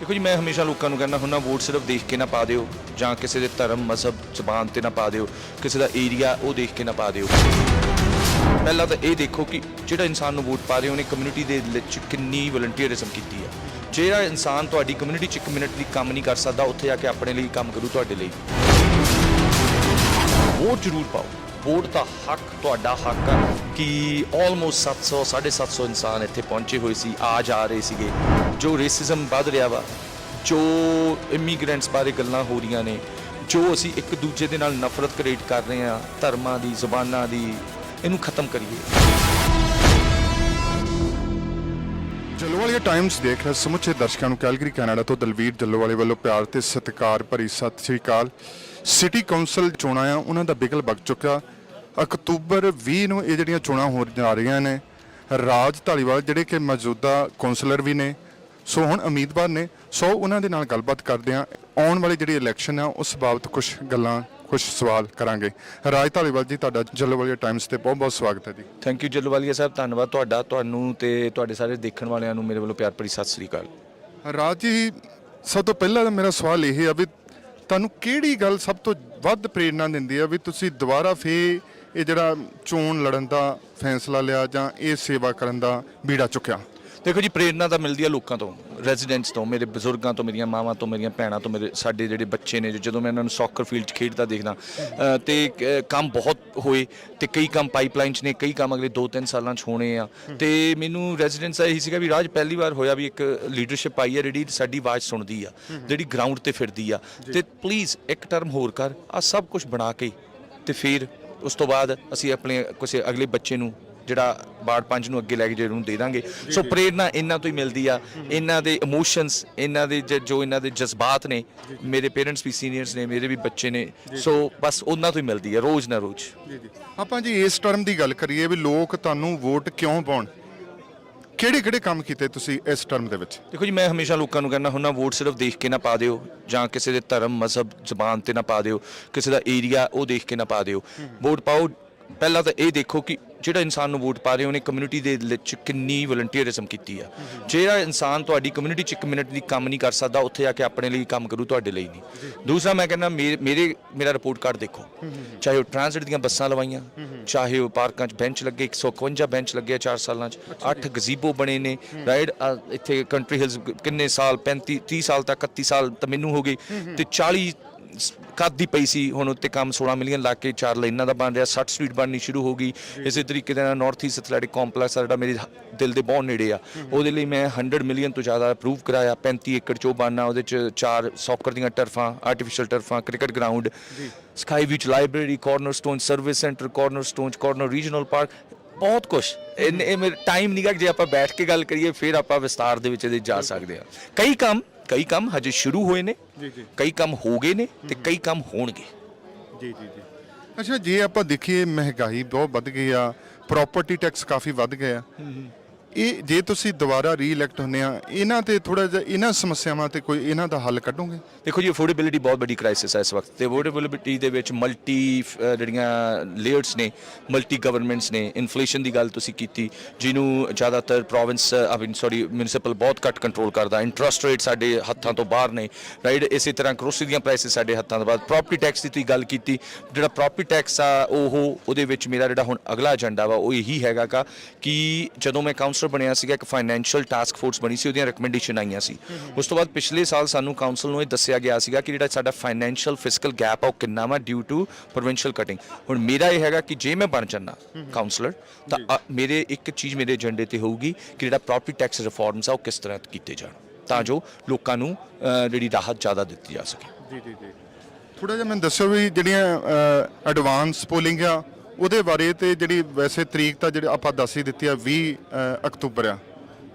ਦੇਖੋ ਜੀ, ਮੈਂ ਹਮੇਸ਼ਾ ਲੋਕਾਂ ਨੂੰ ਕਹਿੰਦਾ ਹੁੰਦਾ, ਵੋਟ ਸਿਰਫ ਦੇਖ ਕੇ ਨਾ ਪਾ ਦਿਓ, ਜਾਂ ਕਿਸੇ ਦੇ ਧਰਮ, ਮਜ਼ਹਬ, ਜ਼ਬਾਨ ਤੇ ਨਾ ਪਾ ਦਿਓ, ਕਿਸੇ ਦਾ ਏਰੀਆ, ਉਹ ਦੇਖ ਕੇ ਨਾ ਪਾ ਦਿਓ। ਪਹਿਲਾਂ ਤਾਂ ਇਹ ਦੇਖੋ ਕਿ ਜਿਹੜਾ ਇਨਸਾਨ ਨੂੰ ਵੋਟ ਪਾ ਰਹੇ ਹੋ ਉਹਨੇ ਕਮਿਊਨਿਟੀ ਦੇ ਵਿੱਚ ਕਿੰਨੀ ਵਲੰਟੀਅਰਿਜ਼ਮ ਕੀਤੀ ਹੈ ਜਿਹੜਾ ਇਨਸਾਨ ਤੁਹਾਡੀ ਕਮਿਊਨਿਟੀ 'ਚ ਇੱਕ ਮਿੰਟ ਲਈ ਕੰਮ ਨਹੀਂ ਕਰ ਸਕਦਾ, ਉੱਥੇ ਜਾ ਕੇ ਆਪਣੇ ਲਈ ਕੰਮ ਕਰੂ ਤੁਹਾਡੇ ਲਈ। ਵੋਟ ਜ਼ਰੂਰ ਪਾਓ। ਵੋਟ ਦਾ ਹੱਕ, ਤੁਹਾਡਾ ਹੱਕ ਆ ਕਿ ਆਲਮੋਸਟ 700 750 ਇਨਸਾਨ ਇੱਥੇ ਪਹੁੰਚੇ ਹੋਏ ਸੀ, ਆ ਜਾ ਰਹੇ ਸੀਗੇ। ਜੋ ਰੇਸਿਜ਼ਮ ਵੱਧ ਰਿਹਾ ਵਾ, ਜੋ ਇਮੀਗ੍ਰੈਂਟਸ ਬਾਰੇ ਗੱਲਾਂ ਹੋ ਰਹੀਆਂ ਨੇ, ਜੋ ਅਸੀਂ ਇੱਕ ਦੂਜੇ ਦੇ ਨਾਲ ਨਫ਼ਰਤ ਕ੍ਰੀਏਟ ਕਰ ਰਹੇ ਹਾਂ, ਧਰਮਾਂ ਦੀ, ਜ਼ੁਬਾਨਾਂ ਦੀ, ਇਹਨੂੰ ਖਤਮ ਕਰੀਏ। ਜੱਲੋਵਾਲੀਆ ਟਾਈਮਸ ਦੇਖ ਰਹੇ, ਸਮੁੱਚੇ ਦਰਸ਼ਕਾਂ ਨੂੰ ਕੈਲਗਰੀ, ਕੈਨੇਡਾ ਤੋਂ ਦਲਵੀਰ ਜੱਲੋਵਾਲੇ ਵੱਲੋਂ ਪਿਆਰ ਤੇ ਸਤਿਕਾਰ ਭਰੀ ਸਤਿ ਸ੍ਰੀ ਅਕਾਲ। ਸਿਟੀ ਕਾਉਂਸਲ ਚੋਣਾਂ ਆ, ਉਹਨਾਂ ਦਾ ਬਿਗਲ ਵਗ ਚੁੱਕਾ। ਅਕਤੂਬਰ 20 ਨੂੰ ਇਹ ਜਿਹੜੀਆਂ ਚੋਣਾਂ ਹੋ ਜਾ ਰਹੀਆਂ ਨੇ, ਰਾਜ ਧਾਲੀਵਾਲ ਜਿਹੜੇ ਕਿ ਮੌਜੂਦਾ ਕਾਉਂਸਲਰ ਵੀ ਨੇ ਸੋ ਹੁਣ ਉਮੀਦਵਾਰ ਨੇ ਸੋ ਉਹਨਾਂ ਦੇ ਨਾਲ ਗੱਲਬਾਤ ਕਰਦੇ ਆ ਆਉਣ ਵਾਲੀ ਜਿਹੜੀ ਇਲੈਕਸ਼ਨ ਆ ਉਸ ਬਾਬਤ ਕੁਝ ਗੱਲਾਂ ਕੁਝ ਸਵਾਲ ਕਰਾਂਗੇ। ਰਾਜ ਧਾਲੀਵਾਲ ਜੀ ਤੁਹਾਡਾ ਜੱਲੋਵਾਲੀਆ ਟਾਈਮਸ ਤੇ ਬਹੁਤ ਬਹੁਤ ਸਵਾਗਤ ਹੈ ਜੀ। ਥੈਂਕ ਯੂ ਜੱਲਵਾਲੀਆ ਸਾਹਿਬ ਧੰਨਵਾਦ ਤੁਹਾਡਾ ਤੁਹਾਨੂੰ ਤੇ ਤੁਹਾਡੇ ਸਾਰੇ ਦੇਖਣ ਵਾਲਿਆਂ ਨੂੰ ਮੇਰੇ ਵੱਲੋਂ ਪਿਆਰ ਭਰੀ ਸਤਿ ਸ੍ਰੀ ਅਕਾਲ। ਰਾਜ ਜੀ ਸਭ ਤੋਂ ਪਹਿਲਾਂ ਤਾਂ ਮੇਰਾ ਸਵਾਲ ਇਹ ਆ ਵੀ ਤੁਹਾਨੂੰ ਕਿਹੜੀ ਗੱਲ ਸਭ ਤੋਂ ਵੱਧ ਪ੍ਰੇਰਣਾ ਦਿੰਦੀ ਆ ਵੀ ਤੁਸੀਂ ਦੁਬਾਰਾ ਫੇ ਇਹ ਜਿਹੜਾ ਚੋਣ ਲੜਨ ਦਾ ਫੈਸਲਾ ਲਿਆ ਜਾਂ ਇਹ ਸੇਵਾ ਕਰਨ ਦਾ ਬੀੜਾ ਚੁੱਕਿਆ? ਦੇਖੋ ਜੀ ਪ੍ਰੇਰਣਾ ਤਾਂ ਮਿਲਦੀ ਹੈ ਲੋਕਾਂ ਤੋਂ ਰੈਜ਼ੀਡੈਂਟਸ ਤੋਂ ਮੇਰੇ ਬਜ਼ੁਰਗਾਂ ਤੋਂ ਮੇਰੀਆਂ ਮਾਵਾਂ ਤੋਂ ਮੇਰੀਆਂ ਭੈਣਾਂ ਤੋਂ ਮੇਰੇ ਸਾਡੇ ਜਿਹੜੇ ਬੱਚੇ ਨੇ ਜਦੋਂ ਮੈਂ ਇਹਨਾਂ ਨੂੰ ਸੌਕਰ ਫੀਲਡ 'ਚ ਖੇਡਦਾ ਦੇਖਦਾ ਤੇ ਕੰਮ ਬਹੁਤ ਹੋਏ ਤੇ ਕਈ ਕੰਮ ਪਾਈਪਲਾਈਨ 'ਚ ਨੇ ਕਈ ਕੰਮ ਅਗਲੇ 2-3 ਸਾਲਾਂ 'ਚ ਹੋਣੇ ਆ। ਤੇ ਮੈਨੂੰ ਰੈਜ਼ੀਡੈਂਸ ਇਹੀ ਸੀਗਾ ਵੀ ਰਾਜ ਪਹਿਲੀ ਵਾਰ ਹੋਇਆ ਵੀ ਇੱਕ ਲੀਡਰਸ਼ਿਪ ਆਈ ਹੈ ਜਿਹੜੀ ਸਾਡੀ ਆਵਾਜ਼ ਸੁਣਦੀ ਆ ਜਿਹੜੀ ਗਰਾਊਂਡ ਤੇ ਫਿਰਦੀ ਆ। ਤੇ ਪਲੀਜ਼ ਇੱਕ ਟਰਮ ਹੋਰ ਕਰ ਆ ਸਭ ਕੁਝ ਬਣਾ ਕੇ ਤੇ ਫਿਰ ਉਸ ਤੋਂ ਬਾਅਦ ਅਸੀਂ ਆਪਣੇ ਕਿਸੇ ਅਗਲੇ ਬੱਚੇ ਨੂੰ ਜਿਹੜਾ ਬਾੜ ਪੰਜ ਨੂੰ ਅੱਗੇ ਲੈ ਕੇ ਜਿਹੜੇ ਨੂੰ ਦੇ ਦਾਂਗੇ। ਸੋ ਪ੍ਰੇਰਨਾ ਇਹਨਾਂ ਤੋਂ ਹੀ ਮਿਲਦੀ ਆ। ਇਹਨਾਂ ਦੇ ਇਮੋਸ਼ਨਸ ਇਹਨਾਂ ਦੇ ਜ- ਜੋ ਇਹਨਾਂ ਦੇ ਜਜ਼ਬਾਤ ਨੇ ਮੇਰੇ ਪੇਰੈਂਟਸ ਵੀ ਸੀਨੀਅਰਸ ਨੇ ਮੇਰੇ ਵੀ ਬੱਚੇ ਨੇ। ਸੋ ਬਸ ਉਹਨਾਂ ਤੋਂ ਹੀ ਮਿਲਦੀ ਆ ਰੋਜ਼ ਨਾ ਰੋਜ਼। ਜੀ ਜੀ। ਆਪਾਂ ਜੀ ਇਸ ਟਰਮ ਦੀ ਗੱਲ ਕਰੀਏ ਵੀ ਲੋਕ ਤੁਹਾਨੂੰ ਵੋਟ ਕਿਉਂ ਪਾਉਣ? ਕਿਹੜੇ ਕਿਹੜੇ ਕੰਮ ਕੀਤੇ ਤੁਸੀਂ ਇਸ ਟਰਮ ਦੇ ਵਿੱਚ? ਦੇਖੋ ਜੀ ਮੈਂ ਹਮੇਸ਼ਾ ਲੋਕਾਂ ਨੂੰ ਕਹਿੰਦਾ ਹੁੰਦਾ ਵੋਟ ਸਿਰਫ ਦੇਖ ਕੇ ਨਾ ਪਾ ਦਿਓ ਜਾਂ ਕਿਸੇ ਦੇ ਧਰਮ ਮਜ਼ਹਬ ਜ਼ਬਾਨ ਤੇ ਨਾ ਪਾ ਦਿਓ। ਕਿਸੇ ਦਾ ਏਰੀਆ ਉਹ ਦੇਖ ਕੇ ਨਾ ਪਾ ਦਿਓ। ਵੋਟ ਪਾਓ ਪਹਿਲਾਂ ਤਾਂ ਇਹ ਦੇਖੋ ਕਿ ਜਿਹੜਾ ਇਨਸਾਨ ਨੂੰ ਵੋਟ ਪਾ ਰਹੇ ਉਹਨੇ ਕਮਿਊਨਿਟੀ ਦੇ ਵਿੱਚ ਕਿੰਨੀ ਵਲੰਟੀਅਰਿਜ਼ਮ ਕੀਤੀ ਆ। ਜਿਹੜਾ ਇਨਸਾਨ ਤੁਹਾਡੀ ਕਮਿਊਨਿਟੀ 'ਚ ਇੱਕ ਮਿੰਟ ਦੀ ਕੰਮ ਨਹੀਂ ਕਰ ਸਕਦਾ, ਉੱਥੇ ਜਾ ਕੇ ਆਪਣੇ ਲਈ ਕੰਮ ਕਰੂ, ਤੁਹਾਡੇ ਲਈ ਨਹੀਂ। ਦੂਸਰਾ, ਮੈਂ ਕਹਿੰਦਾ, ਮੇਰੇ, ਮੇਰੇ- ਮੇਰਾ ਰਿਪੋਰਟ ਕਾਰਡ ਦੇਖੋ। ਚਾਹੇ ਉਹ ਟ੍ਰਾਂਜ਼ਿਟ ਦੀਆਂ ਬੱਸਾਂ ਲਵਾਈਆਂ, ਚਾਹੇ ਉਹ ਪਾਰਕਾਂ 'ਚ ਬੈਂਚ ਲੱਗੇ 151 ਬੈਂਚ ਲੱਗਿਆ ਆ 4 ਸਾਲਾਂ 'ਚ। 8 ਗਜ਼ੀਬੋ ਬਣੇ ਨੇ ਰਾਈਡ ਇੱਥੇ ਕੰਟਰੀ ਹਿਲਸ ਕਿੰਨੇ ਸਾਲ 35 30 ਸਾਲ ਤੱਕ 31 ਸਾਲ ਤਾਂ ਮੈਨੂੰ ਹੋ ਗਏ। ਤੇ 40 ਕੱਦ ਦੀ ਪਈ ਸੀ? ਹੁਣ ਉੱਤੇ ਕੰਮ 16 ਮਿਲੀਅਨ ਲਾ ਕੇ ਚਾਰ ਲਾਈਨਾਂ ਦਾ ਬਣ ਰਿਹਾ 60 ਸਟਰੀਟ ਬਣਨੀ ਸ਼ੁਰੂ ਹੋ ਗਈ। ਇਸੇ ਤਰੀਕੇ ਦੇ ਨਾਲ ਨਾਰਥ ਈਸਟ ਐਥਲੈਟਿਕ ਕੰਪਲੈਕਸ ਆ ਜਿਹੜਾ ਮੇਰੇ ਦਿਲ ਦੇ ਬਹੁਤ ਨੇੜੇ ਆ। ਉਹਦੇ ਲਈ ਮੈਂ 100 ਮਿਲੀਅਨ ਤੋਂ ਜ਼ਿਆਦਾ ਅਪਰੂਵ ਕਰਾਇਆ 35 ਏਕੜ ਚੋ ਬਣਨਾ ਉਹਦੇ ਚ ਚਾਰ ਸੌਕਰ ਦੀਆਂ ਟਰਫਾਂ ਆਰਟੀਫੀਸ਼ੀਅਲ ਟਰਫਾਂ ਕ੍ਰਿਕਟ ਗਰਾਊਂਡ ਸਕਾਈ ਵਿਚ library Cornerstone service centre Cornerstone corner regional park ਬਹੁਤ ਕੁਝ ਇਹ ਮੇਰੇ ਟਾਈਮ ਨਹੀਂਗਾ ਜੇ ਆਪਾਂ ਬੈਠ ਕੇ ਗੱਲ ਕਰੀਏ ਫਿਰ ਆਪਾਂ ਵਿਸਤਾਰ ਦੇ ਵਿੱਚ ਇਹਦੇ ਜਾ ਸਕਦੇ ਆ ਕਈ ਕੰਮ ਕਈ ਕੰਮ ਹਜੇ ਸ਼ੁਰੂ ਹੋਏ ਨੇ ਜੀ ਜੀ। ਕਈ ਕੰਮ ਹੋ ਗਏ ਨੇ ਤੇ ਕਈ ਕੰਮ ਹੋਣਗੇ। ਜੀ ਜੀ ਜੀ। ਅੱਛਾ ਜੇ ਆਪਾਂ ਦੇਖੀਏ ਮਹਿੰਗਾਈ ਬਹੁਤ ਵੱਧ ਗਈ ਆ ਪ੍ਰਾਪਰਟੀ ਟੈਕਸ ਕਾਫੀ ਵੱਧ ਗਿਆ ਇਹ ਜੇ ਤੁਸੀਂ ਦੁਬਾਰਾ ਰੀਇਲੈਕਟ ਹੁੰਦੇ ਆ, ਇਹਨਾਂ ਤੇ ਥੋੜਾ ਜਿਹਾ, ਇਹਨਾਂ ਸਮੱਸਿਆਵਾਂ ਤੇ ਕੋਈ ਇਹਨਾਂ ਦਾ ਹੱਲ ਕੱਢੋਗੇ? ਦੇਖੋ ਜੀ ਅਫੋਰਡੇਬਿਲਿਟੀ ਬਹੁਤ ਵੱਡੀ ਕ੍ਰਾਈਸਿਸ ਹੈ ਇਸ ਵਕਤ ਤੇ ਅਫੋਰਡੇਬਿਲਿਟੀ ਦੇ ਵਿੱਚ ਮਲਟੀ ਜਿਹੜੀਆਂ ਲੇਅਰਸ ਨੇ ਮਲਟੀ ਗਵਰਨਮੈਂਟਸ ਨੇ ਇਨਫਲੇਸ਼ਨ ਦੀ ਗੱਲ ਤੁਸੀਂ ਕੀਤੀ, ਜਿਹਨੂੰ ਜ਼ਿਆਦਾਤਰ province I mean sorry municipal ਬਹੁਤ ਘੱਟ ਕੰਟਰੋਲ ਕਰਦਾ ਇੰਟਰਸਟ ਰੇਟ ਸਾਡੇ ਹੱਥਾਂ ਤੋਂ ਬਾਹਰ ਨੇ ਰਾਈਟ ਇਸੇ ਤਰ੍ਹਾਂ ਗਰੋਸਰੀ ਦੀਆਂ ਪ੍ਰਾਈਸਿਸ ਸਾਡੇ ਹੱਥਾਂ ਤੋਂ ਬਾਅਦ ਪ੍ਰਾਪਰਟੀ ਟੈਕਸ ਦੀ ਤੁਸੀਂ ਗੱਲ ਕੀਤੀ, ਜਿਹੜਾ ਪ੍ਰਾਪਰਟੀ ਟੈਕਸ ਆ, ਉਹ, ਉਹਦੇ ਵਿੱਚ ਮੇਰਾ ਜਿਹੜਾ ਹੁਣ ਅਗਲਾ ਏਜੰਡਾ ਵਾ, ਉਹ ਇਹੀ ਹੈਗਾ ਕਾ ਕਿ ਜਦੋਂ ਮੈਂ ਕਾਉਂਸਲਰ ਬਣਿਆ ਸੀਗਾ ਇੱਕ ਫਾਈਨੈਂਸ਼ੀਅਲ ਟਾਸਕ ਫੋਰਸ ਬਣੀ ਸੀ ਉਹਦੀਆਂ ਰეკਮੈਂਡੇਸ਼ਨ ਆਈਆਂ ਸੀ। ਉਸ ਤੋਂ ਬਾਅਦ ਪਿਛਲੇ ਸਾਲ ਸਾਨੂੰ ਕਾਉਂਸਲ ਨੂੰ ਇਹ ਦੱਸਿਆ ਗਿਆ ਸੀਗਾ ਕਿ ਜਿਹੜਾ ਸਾਡਾ ਫਾਈਨੈਂਸ਼ੀਅਲ ਫਿਸਕਲ ਗੈਪ ਆ ਉਹ ਕਿੰਨਾ ਵਾ ਡਿਊ ਟੂ ਪ੍ਰੋਵਿੰਸ਼ੀਅਲ ਕਟਿੰਗ ਹੁਣ ਮੇਰਾ ਇਹ ਹੈਗਾ ਕਿ ਜੇ ਮੈਂ ਬਣ ਜਾਣਾ ਕਾਉਂਸਲਰ ਤਾਂ ਅ, ਮੇਰੇ ਇੱਕ ਚੀਜ਼ ਮੇਰੇ ਏਜੰਡੇ ਤੇ ਹੋਊਗੀ ਕਿ ਜਿਹੜਾ ਪ੍ਰਾਪਰਟੀ ਟੈਕਸ ਰਿਫਾਰਮਸ ਆ ਉਹ ਕਿਸ ਤਰ੍ਹਾਂ ਕੀਤੇ ਜਾਣ ਤਾਂ ਜੋ ਲੋਕਾਂ ਨੂੰ ਅ, ਜਿਹੜੀ ਰਾਹਤ ਜ਼ਿਆਦਾ ਦਿੱਤੀ ਜਾ ਸਕੇ। ਜੀ ਜੀ ਜੀ। ਥੋੜਾ ਜਿਹਾ ਮੈਨੂੰ ਦੱਸੋ ਵੀ ਜਿਹੜੀਆਂ ਐਡਵਾਂਸ ਪੋਲਿੰਗ ਆ ਉਹਦੇ ਬਾਰੇ ਤੇ ਜਿਹੜੀ ਵੈਸੇ ਤਰੀਕ ਤਾਂ ਜਿਹੜੀ ਆਪਾਂ ਦੱਸ ਹੀ ਦਿੱਤੀ ਆ 20 ਅਕਤੂਬਰ ਆ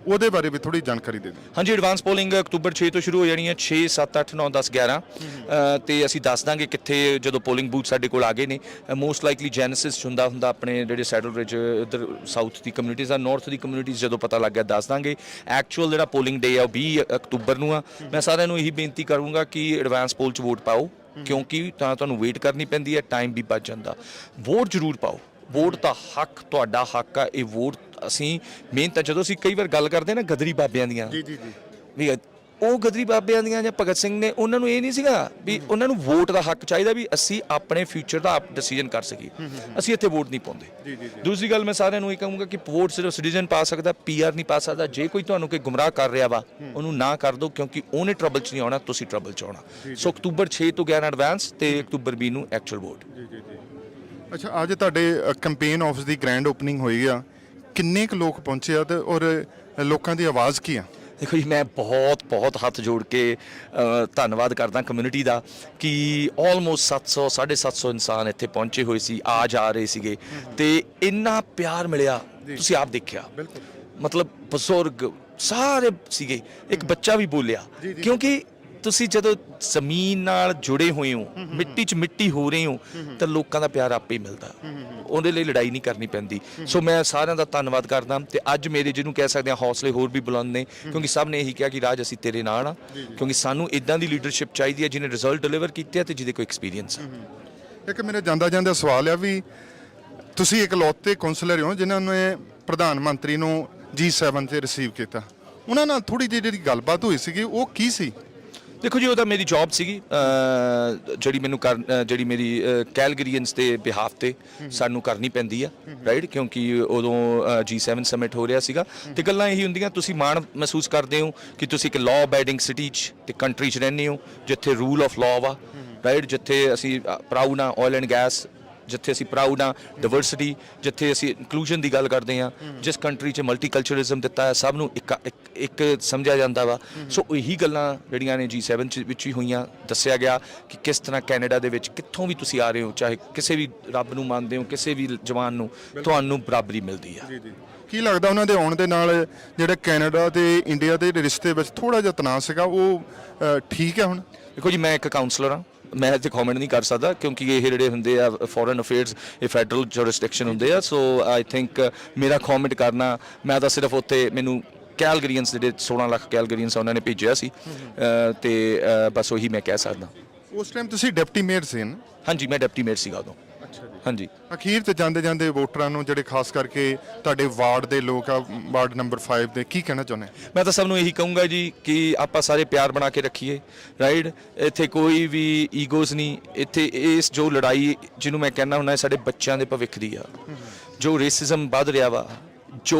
ਉਹਦੇ ਬਾਰੇ ਵੀ ਥੋੜੀ ਜਾਣਕਾਰੀ ਦੇ ਦਿਓ। ਹਾਂਜੀ ਐਡਵਾਂਸ ਪੋਲਿੰਗ ਅਕਤੂਬਰ 6 ਤੋਂ ਸ਼ੁਰੂ ਹੋ ਜਾਣੀ ਹੈ 6 7 8 9 10 11 ਅ, ਤੇ ਅਸੀਂ ਦੱਸ ਦਾਂਗੇ ਕਿੱਥੇ ਜਦੋਂ ਪੋਲਿੰਗ ਬੂਥ ਸਾਡੇ ਕੋਲ ਆ ਗਏ ਨੇ। ਮੋਸਟ ਲਾਈਕਲੀ ਜੈਨਸਿਸ ਹੁੰਦਾ ਹੁੰਦਾ ਆਪਣੇ ਜਿਹੜੇ ਸੈਟਲ ਰਿਜ ਇਧਰ ਸਾਊਥ ਦੀ ਕਮਿਊਨਿਟੀਜ਼ ਆ ਨਾਰਥ ਦੀ ਕਮਿਊਨਿਟੀਜ਼ ਜਦੋਂ ਪਤਾ ਲੱਗ ਗਿਆ ਦੱਸ ਦਾਂਗੇ। ਐਕਚੁਅਲ ਜਿਹੜਾ ਪੋਲਿੰਗ ਡੇ ਆ ਉਹ 20 ਅਕਤੂਬਰ ਨੂੰ ਆ। ਮੈਂ ਸਾਰਿਆਂ ਨੂੰ ਇਹੀ ਬੇਨਤੀ ਕਰੂੰਗਾ ਕਿ ਐਡਵਾਂਸ ਪੋਲ 'ਚ ਵੋਟ ਪਾਓ। ਕਿਉਂਕਿ ਤਾਂ ਤੁਹਾਨੂੰ ਵੇਟ ਕਰਨੀ ਪੈਂਦੀ ਹੈ ਟਾਈਮ ਵੀ ਬਚ ਜਾਂਦਾ। ਵੋਟ ਜ਼ਰੂਰ ਪਾਓ। ਵੋਟ ਦਾ ਹੱਕ ਤੁਹਾਡਾ ਹੱਕ ਆ ਇਹ ਵੋਟ ਅਸੀਂ ਮਿਹਨਤ ਜਦੋਂ ਅਸੀਂ ਕਈ ਵਾਰ ਗੱਲ ਕਰਦੇ ਨਾ ਗਦਰੀ ਬਾਬਿਆਂ ਦੀਆਂ ਜੀ ਜੀ ਜੀ। ਵੀ ਉਹ ਗਦਰੀ ਬਾਬਿਆਂ ਦੀਆਂ ਜਾਂ ਭਗਤ ਸਿੰਘ ਨੇ ਉਹਨਾਂ ਨੂੰ ਇਹ ਨਹੀਂ ਸੀਗਾ ਵੀ ਉਹਨਾਂ ਨੂੰ ਵੋਟ ਦਾ ਹੱਕ ਚਾਹੀਦਾ ਵੀ ਅਸੀਂ ਆਪਣੇ ਫਿਊਚਰ ਦਾ ਆਪ ਡਿਸੀਜਨ ਕਰ ਸਕੀਏ। ਅਸੀਂ ਇੱਥੇ ਵੋਟ ਨਹੀਂ ਪਾਉਂਦੇ। ਦੂਸਰੀ ਗੱਲ ਮੈਂ ਸਾਰਿਆਂ ਨੂੰ ਇਹ ਕਹੂੰਗਾ ਕਿ ਵੋਟ ਸਿਰਫ ਸਿਟੀਜ਼ਨ ਪਾ ਸਕਦਾ ਪੀਆਰ ਨਹੀਂ ਪਾ ਸਕਦਾ। ਜੇ ਕੋਈ ਤੁਹਾਨੂੰ ਕੋਈ ਗੁੰਮਰਾਹ ਕਰ ਰਿਹਾ ਵਾ ਉਹਨੂੰ ਨਾ ਕਰ ਦਿਓ ਕਿਉਂਕਿ ਉਹਨੇ ਟਰਬਲ 'ਚ ਨਹੀਂ ਆਉਣਾ ਤੁਸੀਂ ਟਰਬਲ 'ਚ ਆਉਣਾ। ਸੋ ਅਕਤੂਬਰ 6 ਤੋਂ 11 ਐਡਵਾਂਸ ਤੇ ਅਕਤੂਬਰ 20 ਨੂੰ ਐਕਚੁਅਲ ਵੋਟ ਅੱਛਾ ਅੱਜ ਤੁਹਾਡੇ ਕੈਂਪੇਨ ਆਫਿਸ ਦੀ ਗ੍ਰੈਂਡ ਓਪਨਿੰਗ ਹੋਈ ਆ। ਕਿੰਨੇ ਕੁ ਲੋਕ ਪਹੁੰਚੇ ਆ ਤੇ ਔਰ ਲੋਕਾਂ ਦੀ ਆਵਾਜ਼ ਕੀ ਆ? ਦੇਖੋ ਜੀ ਮੈਂ ਬਹੁਤ ਬਹੁਤ ਹੱਥ ਜੋੜ ਕੇ ਧੰਨਵਾਦ ਕਰਦਾ ਕਮਿਊਨਿਟੀ ਦਾ ਕਿ ਆਲਮੋਸਟ 700 750 ਇਨਸਾਨ ਇੱਥੇ ਪਹੁੰਚੇ ਹੋਏ ਸੀ ਆ ਜਾ ਰਹੇ ਸੀਗੇ। ਤੇ ਇੰਨਾ ਪਿਆਰ ਮਿਲਿਆ ਤੁਸੀਂ ਆਪ ਦੇਖਿਆ। ਮਤਲਬ ਬਜ਼ੁਰਗ ਸਾਰੇ ਸੀਗੇ ਇੱਕ ਬੱਚਾ ਵੀ ਬੋਲਿਆ। ਕਿਉਂਕਿ ਤੁਸੀਂ ਜਦੋਂ ਜ਼ਮੀਨ ਨਾਲ ਜੁੜੇ ਹੋਏ ਹੋ ਮਿੱਟੀ 'ਚ ਮਿੱਟੀ ਹੋ ਰਹੇ ਹੋ ਤਾਂ ਲੋਕਾਂ ਦਾ ਪਿਆਰ ਆਪੇ ਹੀ ਮਿਲਦਾ ਉਹਦੇ ਲਈ ਲੜਾਈ ਨਹੀਂ ਕਰਨੀ ਪੈਂਦੀ। ਸੋ ਮੈਂ ਸਾਰਿਆਂ ਦਾ ਧੰਨਵਾਦ ਕਰਦਾ ਤੇ ਅੱਜ ਮੇਰੇ ਜਿਹਨੂੰ ਕਹਿ ਸਕਦੇ ਆ ਹੌਸਲੇ ਹੋਰ ਵੀ ਬੁਲੰਦ ਨੇ ਕਿਉਂਕਿ ਸਭ ਨੇ ਇਹੀ ਕਿਹਾ ਕਿ ਰਾਜ ਅਸੀਂ ਤੇਰੇ ਨਾਲ ਆ ਕਿਉਂਕਿ ਸਾਨੂੰ ਇਦਾਂ ਦੀ ਲੀਡਰਸ਼ਿਪ ਚਾਹੀਦੀ ਹੈ ਜਿਹਨੇ ਰਿਜ਼ਲਟ ਡਿਲੀਵਰ ਕੀਤੇ ਆ ਤੇ ਜਿਹਦੇ ਕੋਈ ਐਕਸਪੀਰੀਅੰਸ ਆ। ਇੱਕ ਮੇਰੇ ਜਾਂਦਾ ਜਾਂਦਾ ਸਵਾਲ ਆ ਵੀ ਤੁਸੀਂ ਇਕਲੌਤੇ ਕਾਉਂਸਲਰ ਹੋ ਜਿਨ੍ਹਾਂ ਨੇ ਪ੍ਰਧਾਨ ਮੰਤਰੀ ਨੂੰ G7 ਤੇ ਰਿਸੀਵ ਕੀਤਾ। ਉਹਨਾਂ ਨਾਲ ਥੋੜੀ ਜਿਹੀ ਜਿਹੜੀ ਗੱਲਬਾਤ ਹੋਈ ਸੀਗੀ ਉਹ ਕੀ ਸੀ? ਦੇਖੋ ਜੀ ਉਹ ਤਾਂ ਮੇਰੀ ਜੌਬ ਸੀਗੀ ਜਿਹੜੀ ਮੈਨੂੰ ਕਰ ਜਿਹੜੀ ਮੇਰੀ ਕੈਲਗਰੀਅਨਸ ਦੇ ਬਿਹਾਫ ਤੇ ਸਾਨੂੰ ਕਰਨੀ ਪੈਂਦੀ ਆ ਰਾਈਟ ਕਿਉਂਕਿ ਉਦੋਂ G7 ਸਮਿਟ ਹੋ ਰਿਹਾ ਸੀਗਾ ਤੇ ਗੱਲਾਂ ਇਹੀ ਹੁੰਦੀਆਂ, ਤੁਸੀਂ ਮਾਣ ਮਹਿਸੂਸ ਕਰਦੇ ਹੋ ਕਿ ਤੁਸੀਂ ਇੱਕ ਲਾਅ ਅਬੈਡਿੰਗ ਸਿਟੀ 'ਚ ਤੇ ਕੰਟਰੀ 'ਚ ਰਹਿੰਦੇ ਹੋ, ਜਿੱਥੇ ਰੂਲ ਆਫ ਲਾਅ ਵਾ ਰਾਈਟ ਜਿੱਥੇ ਅਸੀਂ ਪ੍ਰਾਊਡ ਆ ਆਇਲ ਐਂਡ ਗੈਸ ਜਿੱਥੇ ਅਸੀਂ ਪ੍ਰਾਊਡ ਆ ਡਿਵਰਸਿਟੀ ਜਿੱਥੇ ਅਸੀਂ ਇਨਕਲੂਜਨ ਦੀ ਗੱਲ ਕਰਦੇ ਆ ਜਿਸ ਕੰਟਰੀ 'ਚ ਮਲਟੀਕਲਚਰਲਿਜ਼ਮ ਦਿੱਤਾ ਹੈ ਸਭ ਨੂੰ ਇੱਕ ਇੱਕ- ਸਮਝਿਆ ਜਾਂਦਾ ਵਾ। ਸੋ ਇਹੀ ਗੱਲਾਂ ਜਿਹੜੀਆਂ ਨੇ G7 ਚ ਵਿੱਚ ਹੀ ਹੋਈਆਂ ਦੱਸਿਆ ਗਿਆ ਕਿ ਕਿਸ ਤਰ੍ਹਾਂ ਕੈਨੇਡਾ ਦੇ ਵਿੱਚ ਕਿੱਥੋਂ ਵੀ ਤੁਸੀਂ ਆ ਰਹੇ ਹੋ ਚਾਹੇ ਕਿਸੇ ਵੀ ਰੱਬ ਨੂੰ ਮੰਨਦੇ ਹੋ ਕਿਸੇ ਵੀ ਜਵਾਨ ਨੂੰ ਤੁਹਾਨੂੰ ਬਰਾਬਰੀ ਮਿਲਦੀ ਆ। ਕੀ ਲੱਗਦਾ ਉਹਨਾਂ ਦੇ ਆਉਣ ਦੇ ਨਾਲ ਜਿਹੜਾ ਕੈਨੇਡਾ ਤੇ ਇੰਡੀਆ ਦੇ ਰਿਸ਼ਤੇ ਵਿੱਚ ਥੋੜਾ ਜਿਹਾ ਤਣਾਅ ਸੀਗਾ ਉਹ ਠੀਕ ਹੈ ਹੁਣ? ਦੇਖੋ ਜੀ ਮੈਂ ਇੱਕ ਕਾਉਂਸਲਰ ਆ ਮੈਂ ਇੱਥੇ ਕਮੈਂਟ ਨਹੀਂ ਕਰ ਸਕਦਾ ਕਿਉਂਕਿ ਇਹ ਜਿਹੜੇ ਹੁੰਦੇ ਆ ਫੋਰਨ ਅਫੇਅਰਸ ਇਹ ਫੈਡਰਲ ਜੁਰਿਸਡਿਕਸ਼ਨ ਹੁੰਦੇ ਆ ਸੋ ਆਈ ਥਿੰਕ ਮੇਰਾ ਕਮੈਂਟ ਕਰਨਾ ਮੈਂ ਤਾਂ ਸਿਰਫ ਉੱਥੇ ਮੈਨੂੰ ਕੈਲਗਰੀਅਨਸ ਜਿਹੜੇ 16 ਲੱਖ ਕੈਲਗਰੀਅਨਸ ਉਹਨਾਂ ਨੇ ਭੇਜਿਆ ਸੀ। ਤੇ ਬਸ ਉਹੀ ਮੈਂ ਕਹਿ ਸਕਦਾ। ਉਸ ਟਾਈਮ ਤੁਸੀਂ ਡਿਪਟੀ ਮੇਅਰ ਸੀ ਨਾ? ਹਾਂਜੀ ਮੈਂ ਡਿਪਟੀ ਮੇਅਰ ਸੀਗਾ ਉਦੋਂ। ਹਾਂਜੀ। ਅਖੀਰ ਤੇ ਜਾਂਦੇ ਜਾਂਦੇ ਵੋਟਰਾਂ ਨੂੰ ਜਿਹੜੇ ਖਾਸ ਕਰਕੇ ਤੁਹਾਡੇ ਵਾਰਡ ਦੇ ਲੋਕ ਆ ਵਾਰਡ ਨੰਬਰ 5 ਦੇ ਕੀ ਕਹਿਣਾ ਚਾਹੁੰਦੇ ਮੈਂ ਤਾਂ ਸਭ ਨੂੰ ਇਹੀ ਕਹੂੰਗਾ ਜੀ ਕਿ ਆਪਾਂ ਸਾਰੇ ਪਿਆਰ ਬਣਾ ਕੇ ਰੱਖੀਏ ਰਾਈਟ ਇੱਥੇ ਕੋਈ ਵੀ ਈਗੋਜ਼ ਨਹੀਂ ਇੱਥੇ ਇਸ ਜੋ ਲੜਾਈ ਜਿਹਨੂੰ ਮੈਂ ਕਹਿੰਦਾ ਹੁੰਦਾ ਸਾਡੇ ਬੱਚਿਆਂ ਦੇ ਭਵਿੱਖ ਦੀ ਆ। ਜੋ ਰੇਸਿਜ਼ਮ ਵੱਧ ਰਿਹਾ ਵਾ ਜੋ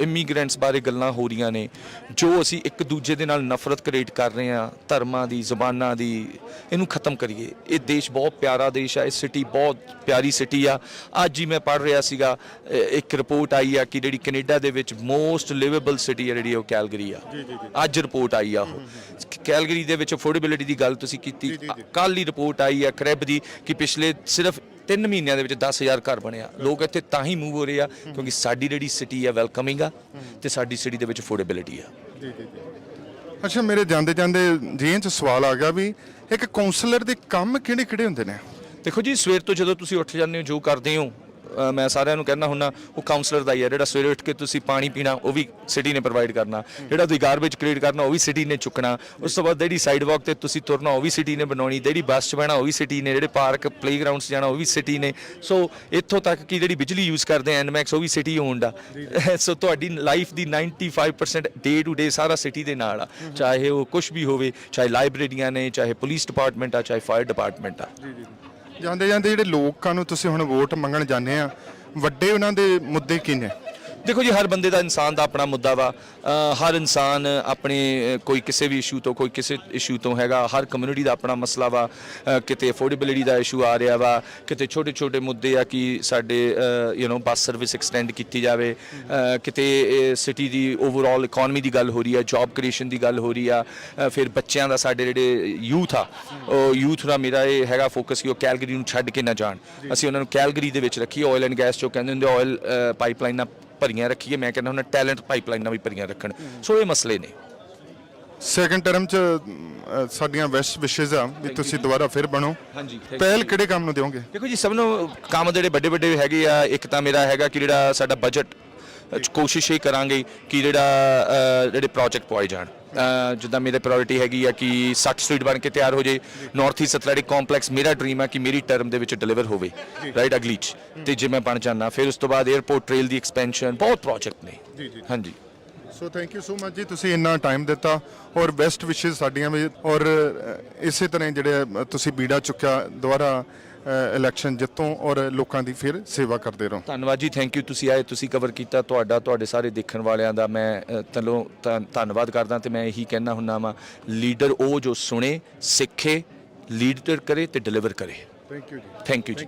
ਇਮੀਗ੍ਰੈਂਟਸ ਬਾਰੇ ਗੱਲਾਂ ਹੋ ਰਹੀਆਂ ਨੇ ਜੋ ਅਸੀਂ ਇੱਕ ਦੂਜੇ ਦੇ ਨਾਲ ਨਫ਼ਰਤ ਕ੍ਰੀਏਟ ਕਰ ਰਹੇ ਆ ਧਰਮਾਂ ਦੀ ਜ਼ੁਬਾਨਾਂ ਦੀ ਇਹਨੂੰ ਖਤਮ ਕਰੀਏ। ਇਹ ਦੇਸ਼ ਬਹੁਤ ਪਿਆਰਾ ਦੇਸ਼ ਆ ਇਹ ਸਿਟੀ ਬਹੁਤ ਪਿਆਰੀ ਸਿਟੀ ਆ। ਅੱਜ ਹੀ ਮੈਂ ਪੜ੍ਹ ਰਿਹਾ ਸੀਗਾ ਇੱਕ ਰਿਪੋਰਟ ਆਈ ਆ ਕਿ ਜਿਹੜੀ ਕੈਨੇਡਾ ਦੇ ਵਿੱਚ ਮੋਸਟ ਲਿਵੇਬਲ ਸਿਟੀ ਆ ਜਿਹੜੀ ਉਹ ਕੈਲਗਰੀ ਆ। ਅੱਜ ਰਿਪੋਰਟ ਆਈ ਆ ਉਹ। ਕੈਲਗਰੀ ਦੇ ਵਿੱਚ ਅਫੋਰਡੇਬਿਲਿਟੀ ਦੀ ਗੱਲ ਤੁਸੀਂ ਕੀਤੀ। ਕੱਲ ਹੀ ਰਿਪੋਰਟ ਆਈ ਆ ਕ੍ਰੈਬ ਦੀ ਕਿ ਪਿਛਲੇ ਸਿਰਫ 3 ਮਹੀਨਿਆਂ ਦੇ ਵਿੱਚ 10000 ਘਰ ਬਣਿਆ। ਲੋਕ ਇੱਥੇ ਤਾਂ ਹੀ ਮੂਵ ਹੋ ਰਹੇ ਆ ਕਿਉਂਕਿ ਸਾਡੀ ਜਿਹੜੀ ਸਿਟੀ ਆ ਵੈਲਕਮਿੰਗ ਆ ਤੇ ਸਾਡੀ ਸਿਟੀ ਦੇ ਵਿੱਚ ਅਫੋਰਡੇਬਿਲਿਟੀ ਆ। ਅੱਛਾ ਮੇਰੇ ਜਾਂਦੇ ਜਾਂਦੇ ਜੇਨ ਚ ਸਵਾਲ ਆ ਗਿਆ ਵੀ ਇੱਕ ਕਾਉਂਸਲਰ ਦੇ ਕੰਮ ਕਿਹੜੇ ਕਿਹੜੇ ਹੁੰਦੇ ਨੇ? ਦੇਖੋ ਜੀ ਸਵੇਰ ਤੋਂ ਜਦੋਂ ਤੁਸੀਂ ਉੱਠ ਜਾਂਦੇ ਹੋ ਜੋ ਕਰਦੇ ਹੋ ਅ, ਮੈਂ ਸਾਰਿਆਂ ਨੂੰ ਕਹਿਣਾ ਹੁੰਨਾ ਉਹ ਕਾਉਂਸਲਰ ਦਾ ਹੀ ਹੈ ਜਿਹੜਾ ਸਵੇਰੇ ਉੱਠ ਕੇ ਤੁਸੀਂ ਪਾਣੀ ਪੀਣਾ ਉਹ ਵੀ ਸਿਟੀ ਨੇ ਪ੍ਰੋਵਾਈਡ ਕਰਨਾ। ਜਿਹੜਾ ਤੁਸੀਂ ਗਾਰਬੇਜ ਕ੍ਰੀਏਟ ਕਰਨਾ ਉਹ ਵੀ ਸਿਟੀ ਨੇ ਚੁੱਕਣਾ। ਉਸ ਤੋਂ ਬਾਅਦ ਜਿਹੜੀ ਸਾਈਡ ਵਾਕ ਤੇ ਤੁਸੀਂ ਤੁਰਨਾ ਉਹ ਵੀ ਸਿਟੀ ਨੇ ਬਣਾਉਣੀ। ਜਿਹੜੀ ਬੱਸ 'ਚ ਬਹਿਣਾ ਉਹ ਵੀ ਸਿਟੀ ਨੇ। ਜਿਹੜੇ ਪਾਰਕ ਪਲੇਗਰਾਉਂਡਸ ਜਾਣਾ ਉਹ ਵੀ ਸਿਟੀ ਨੇ। ਸੋ ਇੱਥੋਂ ਤੱਕ ਕਿ ਜਿਹੜੀ ਬਿਜਲੀ ਯੂਜ਼ ਕਰਦੇ ਆ ਐਨਮੈਕਸ ਉਹ ਵੀ ਸਿਟੀ ਓਨਡ ਆ। ਸੋ ਤੁਹਾਡੀ life the 95% day to day ਸਾਰਾ ਸਿਟੀ ਦੇ ਨਾਲ ਆ। ਚਾਹੇ ਉਹ ਕੁਝ ਵੀ ਹੋਵੇ ਚਾਹੇ ਲਾਇਬ੍ਰੇਰੀਆਂ ਨੇ ਚਾਹੇ ਪੁਲਿਸ ਡਿਪਾਰਟਮੈਂਟ ਆ ਚਾਹੇ ਫਾਇਰ ਡਿਪਾਰਟਮੈਂਟ ਆ। ਜਾਂਦੇ ਜਾਂਦੇ ਜਿਹੜੇ ਲੋਕਾਂ ਨੂੰ ਤੁਸੀਂ ਹੁਣ ਵੋਟ ਮੰਗਣ ਜਾਂਦੇ ਆ, ਵੱਡੇ ਉਹਨਾਂ ਦੇ ਮੁੱਦੇ ਕੀ ਨੇ? ਦੇਖੋ ਜੀ ਹਰ ਬੰਦੇ ਦਾ ਇਨਸਾਨ ਦਾ ਆਪਣਾ ਮੁੱਦਾ ਵਾ। ਹਰ ਇਨਸਾਨ ਆਪਣੇ ਕੋਈ ਕਿਸੇ ਵੀ ਇਸ਼ੂ ਤੋਂ ਕੋਈ ਕਿਸੇ ਇਸ਼ੂ ਤੋਂ ਹੈਗਾ। ਹਰ ਕਮਿਊਨਿਟੀ ਦਾ ਆਪਣਾ ਮਸਲਾ ਵਾ। ਕਿਤੇ ਅਫੋਰਡੇਬਿਲਿਟੀ ਦਾ ਇਸ਼ੂ ਆ ਰਿਹਾ ਵਾ। ਕਿਤੇ ਛੋਟੇ ਛੋਟੇ ਮੁੱਦੇ ਆ ਕਿ ਸਾਡੇ you know bus service extend ਕੀਤੀ ਜਾਵੇ। ਕਿਤੇ ਸਿਟੀ ਦੀ ਓਵਰਆਲ ਇਕਨੋਮੀ ਦੀ ਗੱਲ ਹੋ ਰਹੀ ਆ ਜੌਬ ਕ੍ਰੀਏਸ਼ਨ ਦੀ ਗੱਲ ਹੋ ਰਹੀ ਆ। ਫਿਰ ਬੱਚਿਆਂ ਦਾ ਸਾਡੇ ਜਿਹੜੇ ਯੂਥ ਆ ਉਹ ਯੂਥ ਦਾ ਮੇਰਾ ਇਹ ਹੈਗਾ ਫੋਕਸ ਕਿ ਉਹ ਕੈਲਗਰੀ ਨੂੰ ਛੱਡ ਕੇ ਨਾ ਜਾਣ। ਅਸੀਂ ਉਹਨਾਂ ਨੂੰ ਕੈਲਗਰੀ ਦੇ ਵਿੱਚ ਰੱਖੀਏ। ਆਇਲ ਐਂਡ ਗੈਸ ਜੋ ਕਹਿੰਦੇ ਹੁੰਦੇ ਆਇਲ ਪਾਈਪਲਾਈਨਾਂ ਭਰੀਆਂ ਰੱਖੀਏ ਮੈਂ ਕਹਿੰਦਾ ਹੁੰਦਾ ਟੈਲੈਂਟ ਪਾਈਪਲਾਈਨਾਂ ਵੀ ਭਰੀਆਂ ਰੱਖਣ। ਸੋ ਇਹ ਮਸਲੇ ਨੇ। ਸੈਕੰਡ ਟਰਮ ਚ ਅ, ਸਾਡੀਆਂ ਵੈਸਟ ਵਿਸ਼ੇਜ਼ ਆ ਵੀ ਤੁਸੀਂ ਦੁਬਾਰਾ ਫਿਰ ਬਣੋ। ਹਾਂਜੀ ਪਹਿਲ ਕਿਹੜੇ ਕੰਮ ਨੂੰ ਦਿਓਗੇ? ਦੇਖੋ ਜੀ ਸਭ ਨੂੰ ਕੰਮ ਜਿਹੜੇ ਵੱਡੇ ਵੱਡੇ ਹੈਗੇ ਆ ਇੱਕ ਤਾਂ ਮੇਰਾ ਹੈਗਾ ਕਿ ਜਿਹੜਾ ਸਾਡਾ ਬਜਟ ਕੋਸ਼ਿਸ਼ ਇਹ ਕਰਾਂਗੇ ਕਿ ਜਿਹੜਾ ਜਿਹੜੇ ਪ੍ਰੋਜੈਕਟ ਪਵਾਏ ਜਾਣ। ਜਿੱਦਾਂ ਮੇਰੇ ਪ੍ਰਾਇੋਰਟੀ ਹੈਗੀ ਆ ਕਿ 60 ਸਟਰੀਟ ਬਣ ਕੇ ਤਿਆਰ ਹੋ ਜੇ। ਨਾਰਥ ਈਸਟ ਐਥਲੈਟਿਕ ਕੰਪਲੈਕਸ ਮੇਰਾ ਡ੍ਰੀਮ ਹੈ ਕਿ ਮੇਰੀ ਟਰਮ ਦੇ ਵਿੱਚ ਡਿਲੀਵਰ ਹੋਵੇ ਰਾਈਟ ਅਗਲੀ ਚ। ਤੇ ਜੇ ਮੈਂ ਬਣ ਜਾਣਾ ਫਿਰ ਉਸ ਤੋਂ ਬਾਅਦ 에어ਪੋਰਟ ਟ੍ਰੇਲ ਦੀ ਐਕਸਪੈਂਸ਼ਨ ਬਹੁਤ ਪ੍ਰੋਜੈਕਟ ਨੇ। ਹਾਂਜੀ। So thank you so much ਜੀ ਤੁਸੀਂ ਇੰਨਾ ਟਾਈਮ ਦਿੱਤਾ ਔਰ ਬੈਸਟ ਵਿਸ਼ੇਸ ਸਾਡੀਆਂ ਵੀ ਔਰ ਇਸੇ ਤਰ੍ਹਾਂ ਜਿਹੜੇ ਤੁਸੀਂ ਬੀੜਾ ਚੁੱਕਿਆ ਦੁਬਾਰਾ ਇਲੈਕਸ਼ਨ ਜਿੱਤੋਂ ਔਰ ਲੋਕਾਂ ਦੀ ਫਿਰ ਸੇਵਾ ਕਰਦੇ ਰਹੋ। ਧੰਨਵਾਦ ਜੀ ਥੈਂਕ ਯੂ ਤੁਸੀਂ ਆਏ ਤੁਸੀਂ ਕਵਰ ਕੀਤਾ ਤੁਹਾਡਾ ਤੁਹਾਡੇ ਸਾਰੇ ਦੇਖਣ ਵਾਲਿਆਂ ਦਾ ਮੈਂ ਤਲੋਂ ਧੰਨ- ਧੰਨਵਾਦ ਕਰਦਾ ਤੇ ਮੈਂ ਇਹੀ ਕਹਿਣਾ ਹੁੰਨਾ ਵਾਂ ਲੀਡਰ ਉਹ ਜੋ ਸੁਣੇ ਸਿੱਖੇ ਲੀਡਰ ਕਰੇ ਤੇ ਡਿਲੀਵਰ ਕਰੇ। ਥੈਂਕ ਯੂ ਜੀ। ਥੈਂਕ ਯੂ ਜੀ।